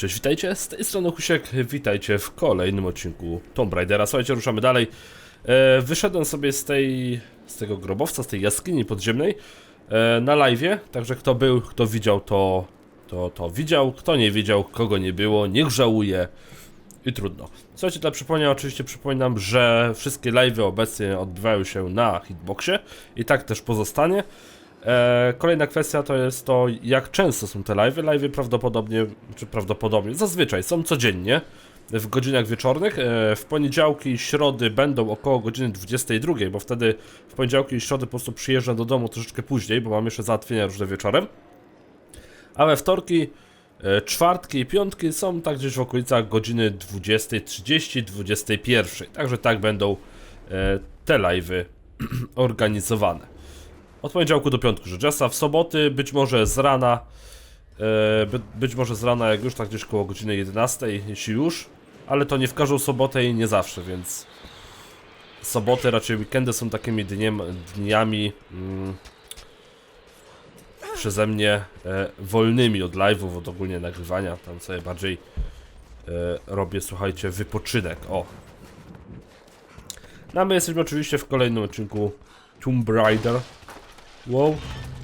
Cześć, witajcie, z tej strony Husiek, witajcie w kolejnym odcinku Tomb Raidera. Słuchajcie, ruszamy dalej. E, wyszedłem sobie z tej, z tego grobowca, z tej jaskini podziemnej e, na live'ie, także kto był, kto widział, to, to, to widział, kto nie widział, kogo nie było, niech żałuje i trudno. Słuchajcie, dla przypomnienia oczywiście przypominam, że wszystkie live'y obecnie odbywają się na Hitboxie i tak też pozostanie. E, kolejna kwestia to jest to, jak często są te live'y. Live'y prawdopodobnie, czy prawdopodobnie, zazwyczaj są codziennie w godzinach wieczornych. E, w poniedziałki i środy będą około godziny 22, bo wtedy w poniedziałki i środy po prostu przyjeżdżam do domu troszeczkę później, bo mam jeszcze załatwienia różne wieczorem. A we wtorki, e, czwartki i piątki są tak gdzieś w okolicach godziny 20.30, 21. Także tak będą te live'y organizowane. Od poniedziałku do piątku rzecz jasna. W soboty być może z rana, e, by, być może z rana jak już tak gdzieś koło godziny 11, jeśli już, ale to nie w każdą sobotę i nie zawsze, więc soboty, raczej weekendy są takimi dniem, dniami mm, przeze mnie e, wolnymi od live'ów, od ogólnie nagrywania, tam sobie bardziej e, robię, słuchajcie, wypoczynek, o. No my jesteśmy oczywiście w kolejnym odcinku Tomb Raider. Wow.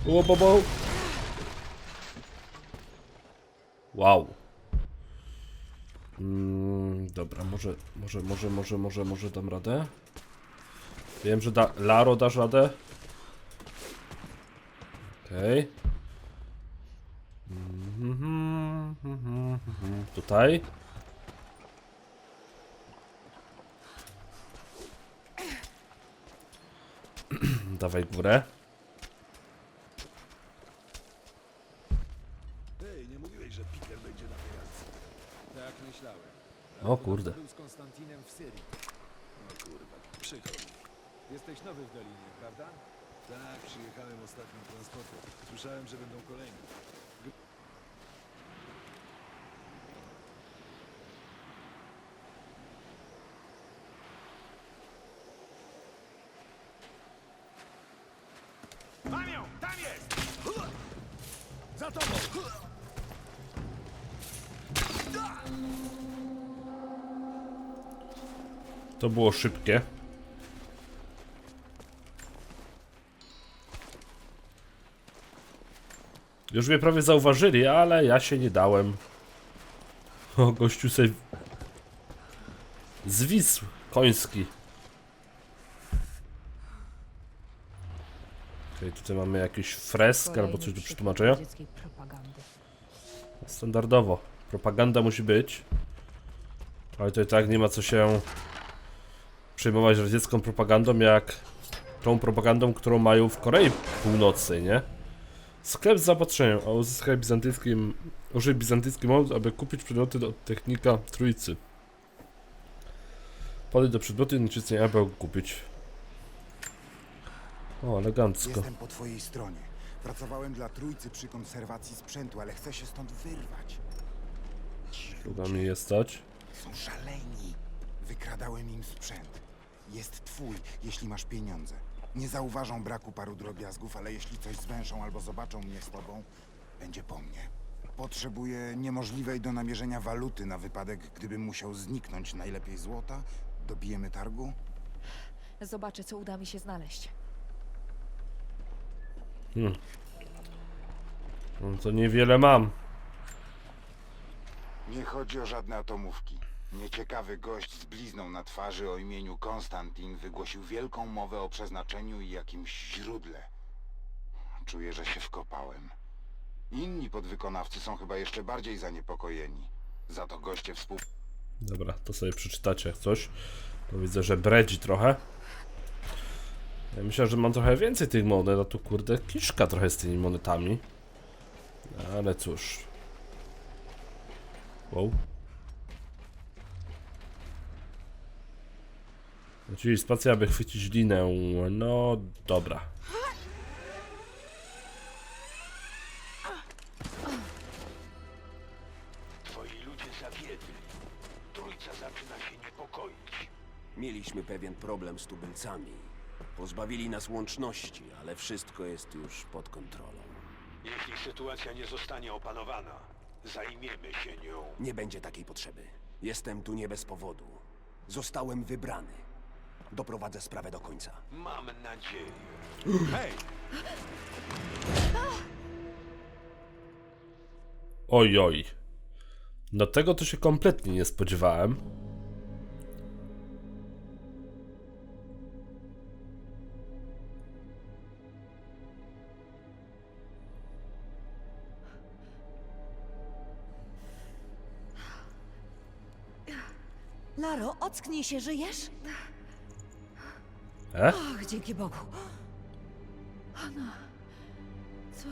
Wow, wow, wow. Wow. Mm, dobra, może, może, może, może, może, może dam radę. Wiem, że da, Laro dasz radę. Okej. Mhm. Tutaj. Dawaj górę. Ej, nie mówiłeś, że Peter będzie na tej akcji. Tak myślałem. O kurde. Z Konstantinem w Syrii. No kurwa, przykro. Jesteś nowy w Dolinie, prawda? Tak, przyjechałem ostatnim transportem. Słyszałem, że będą kolejne. Mam ją! Tam jest! Za tobą! To było szybkie. Już mnie prawie zauważyli, ale ja się nie dałem. O, gościu se... Zwisł koński. Okej, tutaj mamy jakiś fresk albo coś do przetłumaczenia. Standardowo. Propaganda musi być. Ale to i tak nie ma co się przejmować radziecką propagandą, jak tą propagandą, którą mają w Korei Północnej, nie? Sklep z zaopatrzeniem, a uzyskaj bizantyjskim, użyj bizantyjski moc, aby kupić przedmioty od technika trójcy. Podejdź do przedmiotu i nacisnij, aby kupić. O, elegancko. Jestem po twojej stronie. Pracowałem dla trójcy przy konserwacji sprzętu, ale chcę się stąd wyrwać. Ci Uda ludzie mi je stać. są szaleni. Wykradałem im sprzęt. Jest twój, jeśli masz pieniądze. Nie zauważą braku paru drobiazgów, ale jeśli coś zwęszą albo zobaczą mnie z tobą, będzie po mnie. Potrzebuję niemożliwej do namierzenia waluty na wypadek, gdybym musiał zniknąć. Najlepiej złota? Dobijemy targu? Zobaczę, co uda mi się znaleźć. No to niewiele mam. Nie chodzi o żadne atomówki. Nieciekawy gość z blizną na twarzy o imieniu Konstantin wygłosił wielką mowę o przeznaczeniu i jakimś źródle. Czuję, że się wkopałem. Inni podwykonawcy są chyba jeszcze bardziej zaniepokojeni. Za to goście współ... Dobra, to sobie przeczytacie jak coś. Bo widzę, że bredzi trochę. Ja myślę, że mam trochę więcej tych monet, a tu kurde kiszka trochę z tymi monetami. Ale cóż. Wow. Czyli spacja, aby chwycić linę. No dobra. Twoi ludzie zawiedli. Trójca zaczyna się niepokoić. Mieliśmy pewien problem z tubylcami. Pozbawili nas łączności, ale wszystko jest już pod kontrolą. Jeśli sytuacja nie zostanie opanowana, Zajmiemy się nią. Nie będzie takiej potrzeby. Jestem tu nie bez powodu. Zostałem wybrany. Doprowadzę sprawę do końca. Mam nadzieję. Hej! Oj, oj. No tego to się kompletnie nie spodziewałem. Laro, ocknij się, żyjesz? E? Och, dzięki Bogu. Co?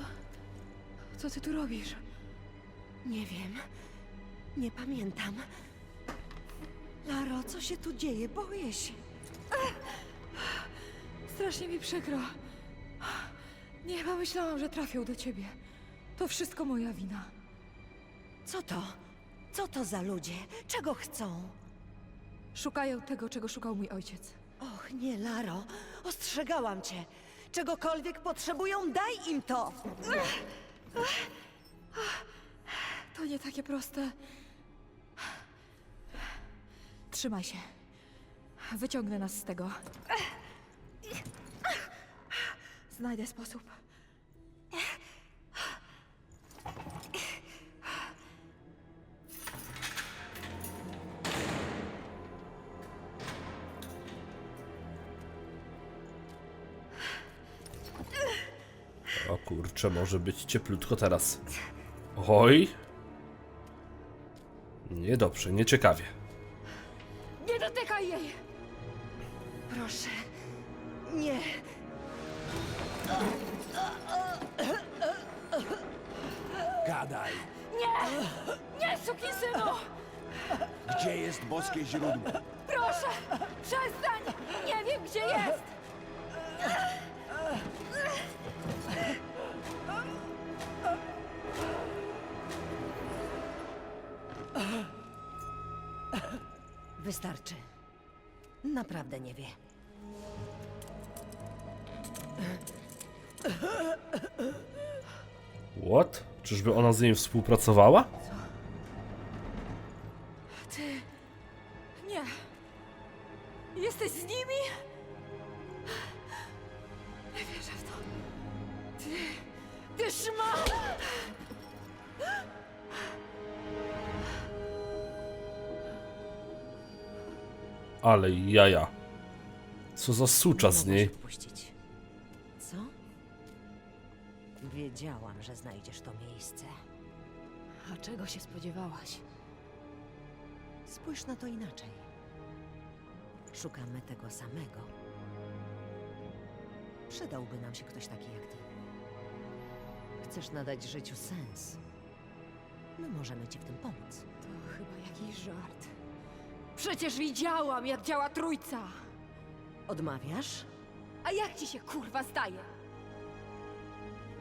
Co ty tu robisz? Nie wiem. Nie pamiętam. Laro, co się tu dzieje? Boję się. Strasznie mi przykro. Nie chyba myślałam, że trafią do ciebie. To wszystko moja wina. Co to? Co to za ludzie? Czego chcą? Szukają tego, czego szukał mój ojciec. Och, nie, Laro. Ostrzegałam cię. Czegokolwiek potrzebują, daj im to. To nie takie proste. Trzymaj się. Wyciągnę nas z tego. Znajdę sposób. O kurczę, może być cieplutko teraz. Oj. Niedobrze, nieciekawie. Nie dotykaj jej! Proszę. Nie. Gadaj! Nie, sukinsynu! Gdzie jest boskie źródło? Proszę! Przestań! Nie wiem, gdzie jest! Wystarczy. Naprawdę nie wie. What? Czyżby ona z nim współpracowała? Ty... Nie. Jesteś z nimi? Nie wierzę w to. Ty... Ty szma... Ale jaja. Co za sucza z niej. Co? Wiedziałam, że znajdziesz to miejsce. A czego się spodziewałaś? Spójrz na to inaczej. Szukamy tego samego. Przydałby nam się ktoś taki jak ty. Chcesz nadać życiu sens. My możemy ci w tym pomóc. To chyba jakiś żart. Przecież widziałam, jak działa trójca! Odmawiasz? A jak ci się kurwa zdaje?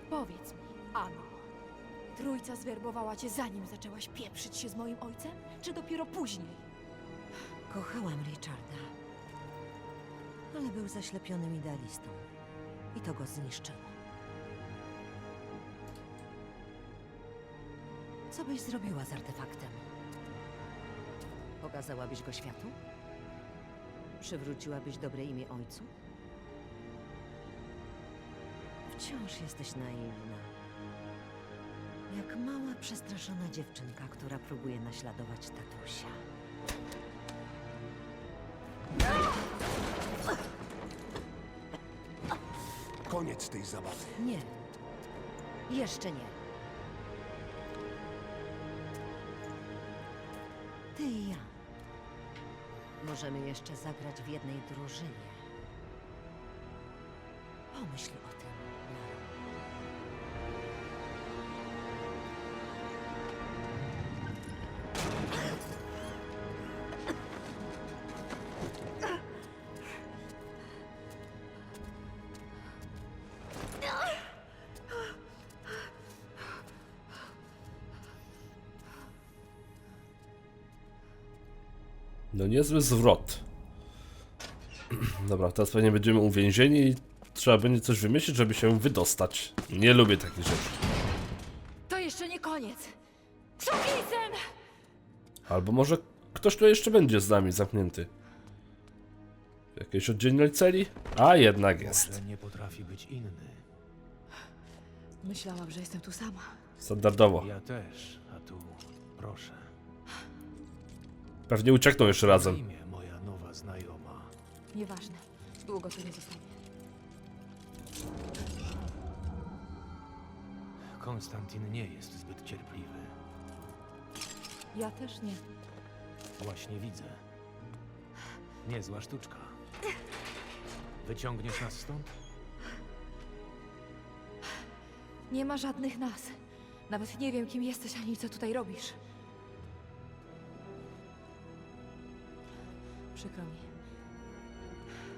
Powiedz mi, Ano, trójca zwerbowała cię zanim zaczęłaś pieprzyć się z moim ojcem, czy dopiero później? Kochałam Richarda. Ale był zaślepionym idealistą. I to go zniszczyło. Co byś zrobiła z artefaktem? Pokazałabyś go światu? Przywróciłabyś dobre imię ojcu? Wciąż jesteś naiwna. Jak mała, przestraszona dziewczynka, która próbuje naśladować tatusia. Koniec tej zabawy. Nie. Jeszcze nie. Możemy jeszcze zagrać w jednej drużynie. Pomyśl o tym, No niezły zwrot. Dobra, teraz pewnie będziemy uwięzieni i trzeba będzie coś wymyślić, żeby się wydostać. Nie lubię takich rzeczy. To jeszcze nie koniec! Co Albo może ktoś tu jeszcze będzie z nami zamknięty. W jakiejś oddzielnej celi? A jednak jest. Może nie potrafi być inny. Myślałam, że jestem tu sama. Standardowo. Ja też, a tu proszę. Pewnie uciekną jeszcze razem. imię moja nowa znajoma. Nieważne. Długo tu nie zostanie. Konstantin nie jest zbyt cierpliwy. Ja też nie. Właśnie widzę. Niezła sztuczka. Wyciągniesz nas stąd? Nie ma żadnych nas. Nawet nie wiem, kim jesteś ani co tutaj robisz. Przykro mi.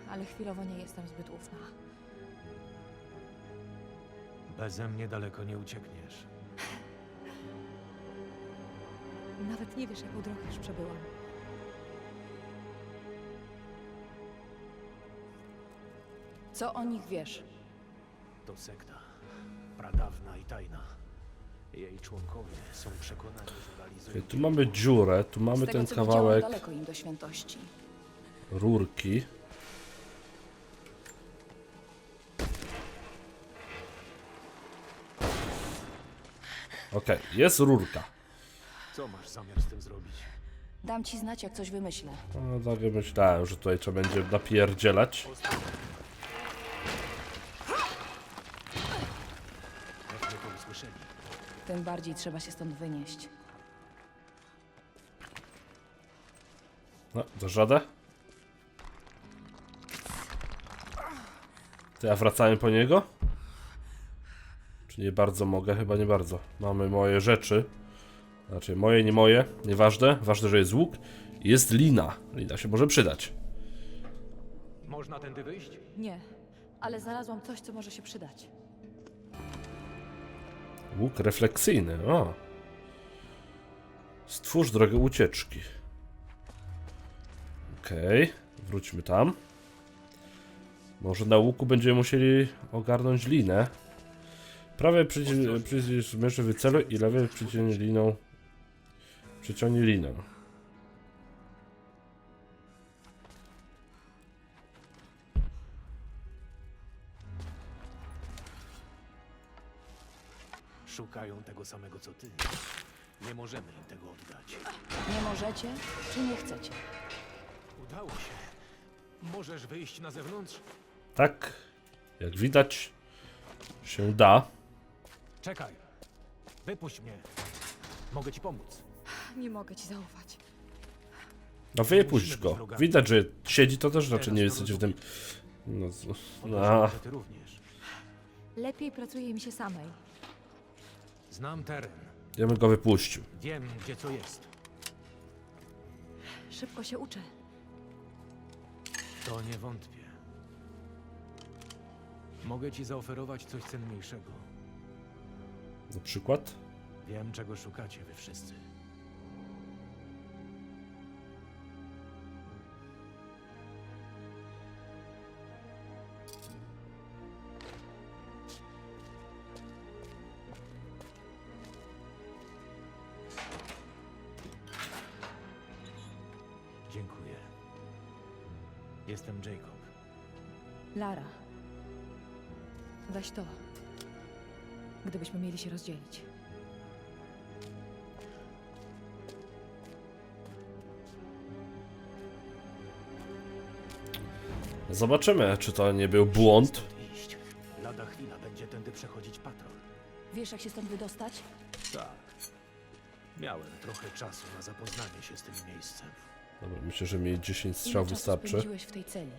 Ale chwilowo nie jestem zbyt ufna. Beze mnie daleko nie uciekniesz. Nawet nie wiesz, jaką drogę już przebyłam. Co o nich wiesz? To sekta. Pradawna i tajna. Jej członkowie są przekonani, że realizują... Tu mamy dziurę, tu mamy Z tego, ten co kawałek daleko im do świętości. Rurki. Okej, jest rurka. Co masz zamiar z tym zrobić? Dam ci znać, jak coś wymyślę. No tak jak myślałem, że tutaj trzeba będzie napierdzielać. To usłyszeli. Tym bardziej trzeba się stąd wynieść. No, dasz radę? To ja wracałem po niego? Czy nie bardzo mogę? Chyba nie bardzo. Mamy moje rzeczy. Znaczy, moje, nie moje. Nieważne. Ważne, że jest łuk. Jest lina. Lina się może przydać. Można tędy wyjść? Nie, ale znalazłam coś, co może się przydać. Łuk refleksyjny. O. Stwórz drogę ucieczki. Okej. Wróćmy tam. Może na łuku będziemy musieli ogarnąć linę. Prawy przycisk, myszy wyceluj i lewy przyciągnij liną. Przyciągnij linę. Szukają tego samego co ty. Nie możemy im tego oddać. Nie możecie, czy nie chcecie? Udało się. Możesz wyjść na zewnątrz? Tak, jak widać, się da. Czekaj. Wypuść mnie. Mogę ci pomóc. Nie mogę ci zaufać. No wypuść go. Widać, że siedzi, to też znaczy nie jesteście w tym. No, no. Ty również. Lepiej pracuje mi się samej. Znam teren. Ja bym go wypuścił. Wiem, gdzie co jest. Szybko się uczę. To nie wątpię. Mogę ci zaoferować coś cenniejszego. Na przykład. Wiem, czego szukacie wy wszyscy. Się rozdzielić. Zobaczymy, czy to nie był błąd. Iść. Lada chwila będzie tędy przechodzić patrol. Wiesz, jak się stąd wydostać? Tak. Miałem trochę czasu na zapoznanie się z tym miejscem. Dobra, myślę, że mi 10 Ile strzał czasu wystarczy. spędziłeś w tej celi?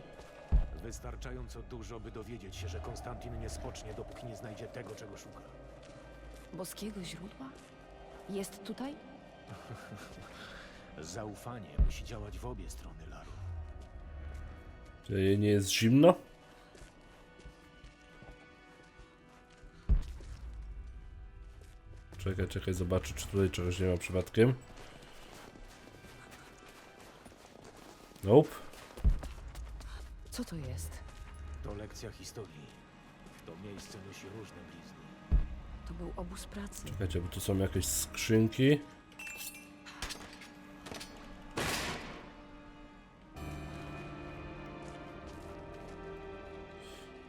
Wystarczająco dużo, by dowiedzieć się, że Konstantin nie spocznie, dopóki nie znajdzie tego, czego szuka. Boskiego źródła? Jest tutaj? Zaufanie musi działać w obie strony, Laru. Czy jej nie jest zimno? Czekaj, czekaj, zobaczę, czy tutaj czegoś nie ma przypadkiem. Nope. Co to jest? To lekcja historii. To miejsce nosi różne blizny. To był obóz pracy. Czekajcie, bo tu są jakieś skrzynki.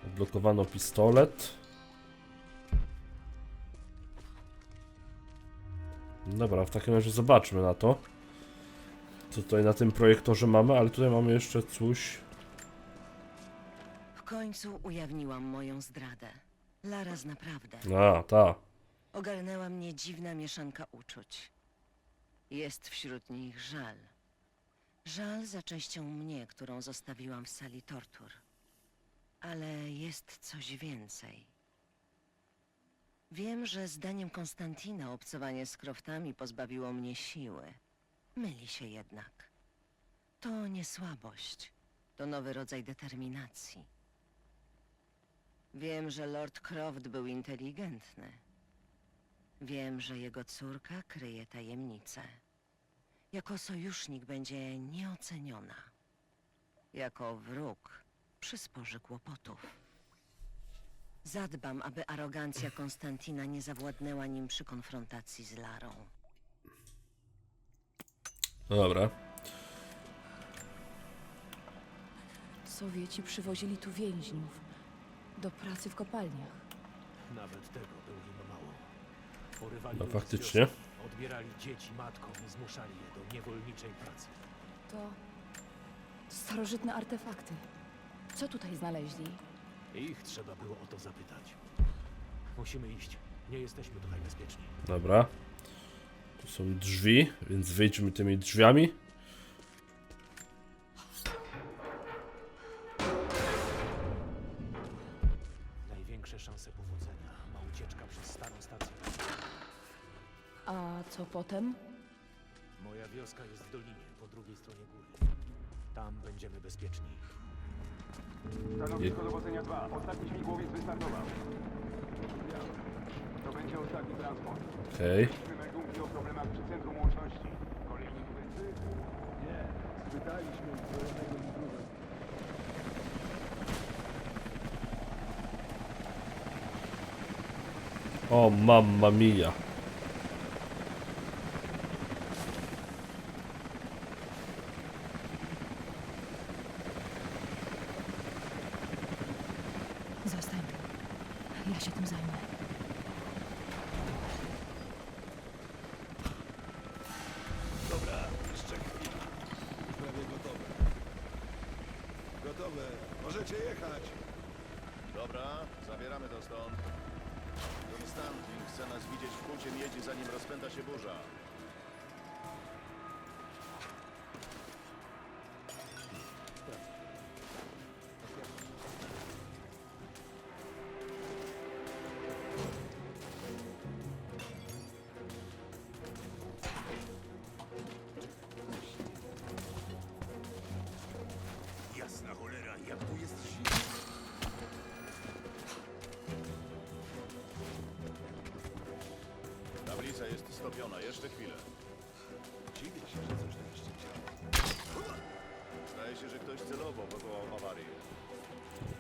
Odblokowano pistolet. Dobra, w takim razie zobaczmy na to. Co tutaj na tym projektorze mamy, ale tutaj mamy jeszcze coś. W końcu ujawniłam moją zdradę. Lara z naprawdę. A, ta. Ogarnęła mnie dziwna mieszanka uczuć. Jest wśród nich żal. Żal za częścią mnie, którą zostawiłam w sali tortur. Ale jest coś więcej. Wiem, że zdaniem Konstantina obcowanie z kroftami pozbawiło mnie siły. Myli się jednak. To nie słabość. To nowy rodzaj determinacji. Wiem, że Lord Croft był inteligentny. Wiem, że jego córka kryje tajemnicę. Jako sojusznik będzie nieoceniona. Jako wróg przysporzy kłopotów. Zadbam, aby arogancja Konstantina nie zawładnęła nim przy konfrontacji z Larą. No dobra. Sowieci przywozili tu więźniów do pracy w kopalniach. Nawet tego było im mało. Porywali No ludzi z faktycznie. wiosek, Odbierali dzieci matkom i zmuszali je do niewolniczej pracy. To starożytne artefakty. Co tutaj znaleźli? Ich trzeba było o to zapytać. Musimy iść. Nie jesteśmy tutaj bezpieczni. Dobra. Tu są drzwi, więc wyjdźmy tymi drzwiami. Największe szanse powodzenia ma ucieczka przez starą stację. A co potem? Moja wioska jest w dolinie, po drugiej stronie góry. Tam będziemy bezpieczni. Stanowisko dowodzenia 2. Ostatni śmigłowiec wystartował. To będzie ostatni transport. Okej. Meldunki o problemach przy centrum łączności. Kolejni tubylcy? Nie. Spytaliśmy zbrojonego O, mamma mia. Zostań. Ja się tym zajmę. Gotowe. Możecie jechać. Dobra, zabieramy to stąd. Konstantin chce nas widzieć w kucie miedzi, zanim rozpęta się burza.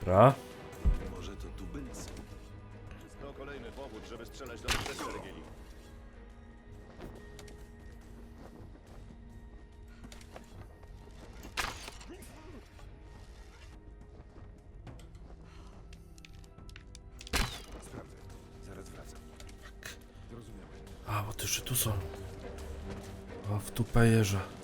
Dobra. Może to tubylcy. To kolejny powód, żeby strzelać do. Sprawdzę. Zaraz wracam. Zrozumiałem. A, bo tu są. O, w. Strzał.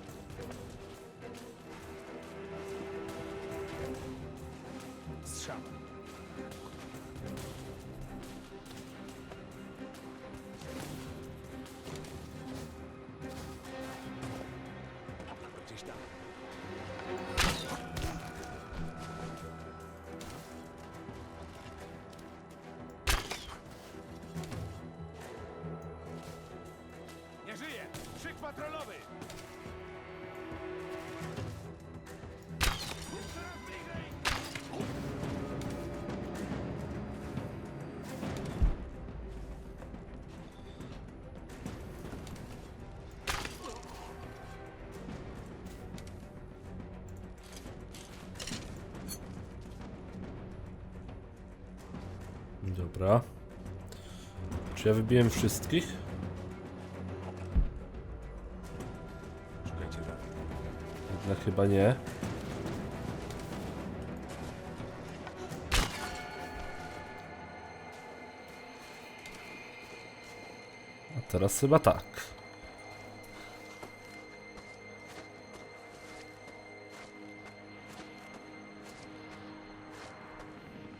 Patrolowy! Dobra. Czy ja wybiłem wszystkich? Chyba nie. A teraz chyba tak.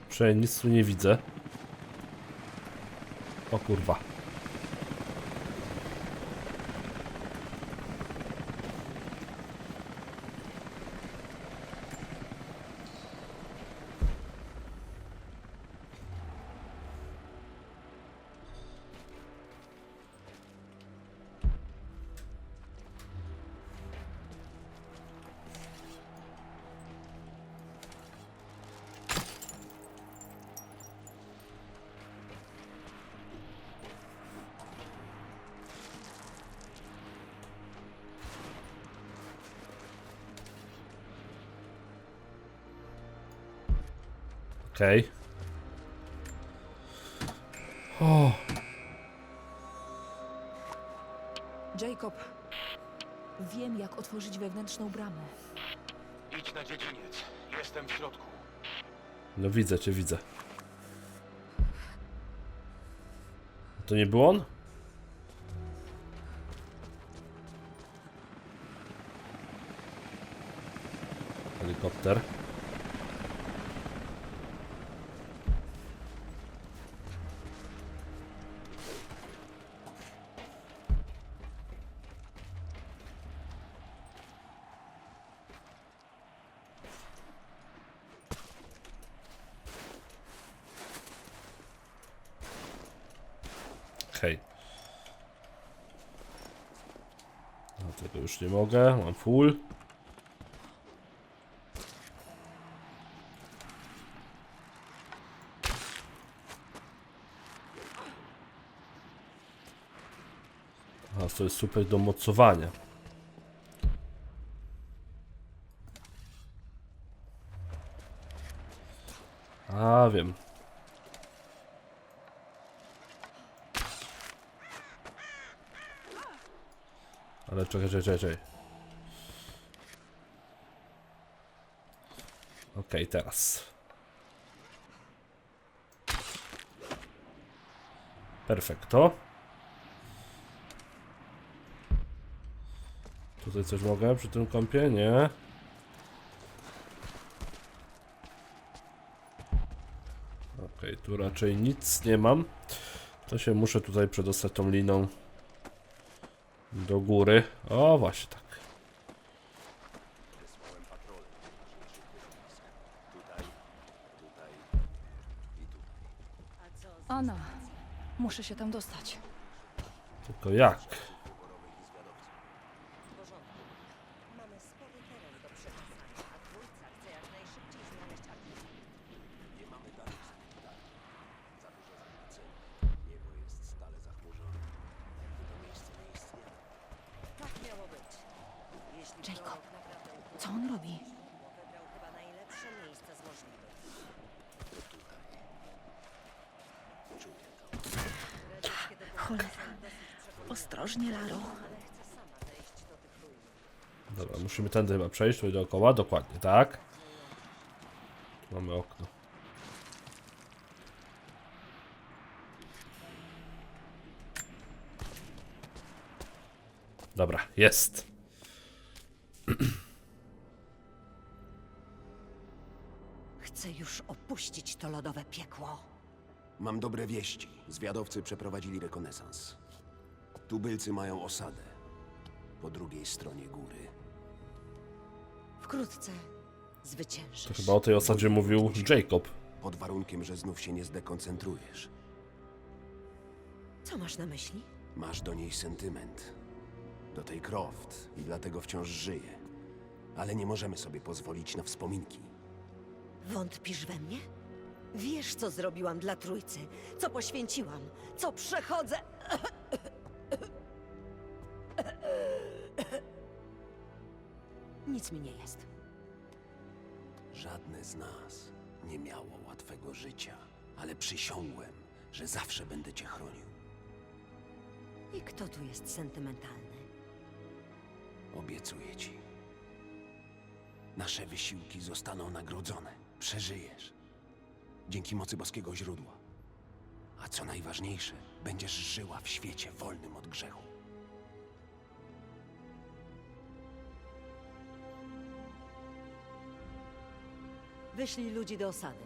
Przynajmniej nic tu nie widzę. O kurwa. Okej. O, Jacob, wiem jak otworzyć wewnętrzną bramę. Idź na dziedziniec. Jestem w środku. no widzę cię, widzę. To nie był on? Helikopter. Tego już nie mogę, mam full. To jest super do mocowania. A wiem. Ale czekaj, czekaj, czekaj. Okej, teraz. Perfekto. Tutaj coś mogę przy tym kąpie? Nie. Okej, tu raczej nic nie mam. To się muszę tutaj przedostać tą liną do góry. O, właśnie tak. Wysłałem patrole do ważniejszych lotnisk. Tutaj, tutaj i tutaj. A co z Anna, muszę się tam dostać. Tylko jak? Poborowych i zwiadowców. w porządku? Mamy spory teren do przeczesania, a trójca chce jak najszybciej znaleźć Artura. Nie mamy danych z Wiktarii. Za duże zakłócenie. Niebo jest stale zachmurzone. Jakby to miejsce nie istniało. Tak miało być. Jeśli Jacob, prorok naprawdę ukrył Co on robi? źródło, wybrał chyba najlepsze miejsce z możliwych. Tutaj. Czuję to. Redyckie dokumenty Cholera. są dosyć przekonujące, Ostrożnie, Laro. Dobra, musimy tędy chyba przejść, tutaj dookoła, dokładnie, tak? Mamy okno. Dobra, jest. Chcę już opuścić to lodowe piekło. Mam dobre wieści. Zwiadowcy przeprowadzili rekonesans. Tubylcy mają osadę. Po drugiej stronie góry. Wkrótce zwyciężysz. To chyba o tej osadzie mówił Jacob. Pod warunkiem, że znów się nie zdekoncentrujesz. Co masz na myśli? Masz do niej sentyment. Do tej Croft i dlatego wciąż żyje. Ale nie możemy sobie pozwolić na wspominki. Wątpisz we mnie? Wiesz, co zrobiłam dla trójcy, co poświęciłam, co przechodzę. Nic mi nie jest. Żadne z nas nie miało łatwego życia, ale przysiągłem, że zawsze będę cię chronił. I kto tu jest sentymentalny? Obiecuję ci. Nasze wysiłki zostaną nagrodzone. Przeżyjesz. Dzięki mocy boskiego źródła. A co najważniejsze, będziesz żyła w świecie wolnym od grzechu. Wyślij ludzi do osady.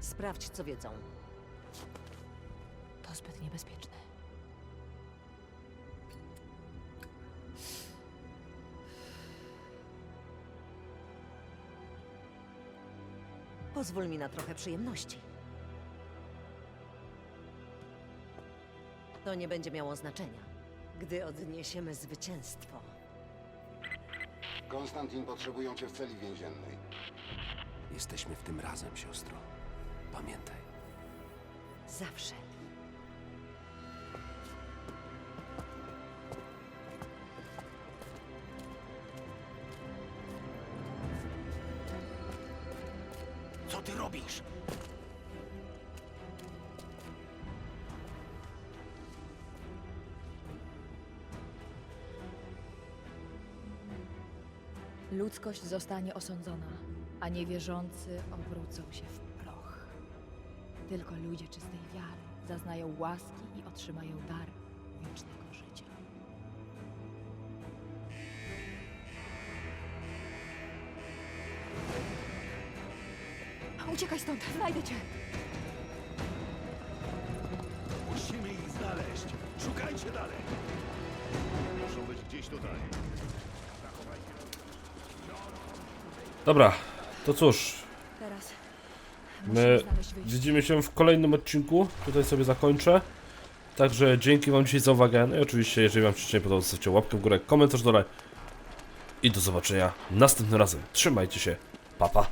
Sprawdź, co wiedzą. To zbyt niebezpieczne. Pozwól mi na trochę przyjemności. To nie będzie miało znaczenia, gdy odniesiemy zwycięstwo. Konstantin potrzebują cię w celi więziennej. Jesteśmy w tym razem, siostro. Pamiętaj. Zawsze. Ludzkość zostanie osądzona, a niewierzący obrócą się w proch. Tylko ludzie czystej wiary zaznają łaski i otrzymają dar wiecznego życia. Uciekaj stąd, znajdę cię! Musimy ich znaleźć. Szukajcie dalej. Muszą być gdzieś tutaj. Dobra, to cóż, Teraz my widzimy się w kolejnym odcinku. Tutaj sobie zakończę. Także dzięki Wam dzisiaj za uwagę. No i oczywiście, jeżeli Wam się odcinek podobał, zostawcie łapkę w górę, komentarz dole. I do zobaczenia następnym razem. Trzymajcie się. Pa, pa.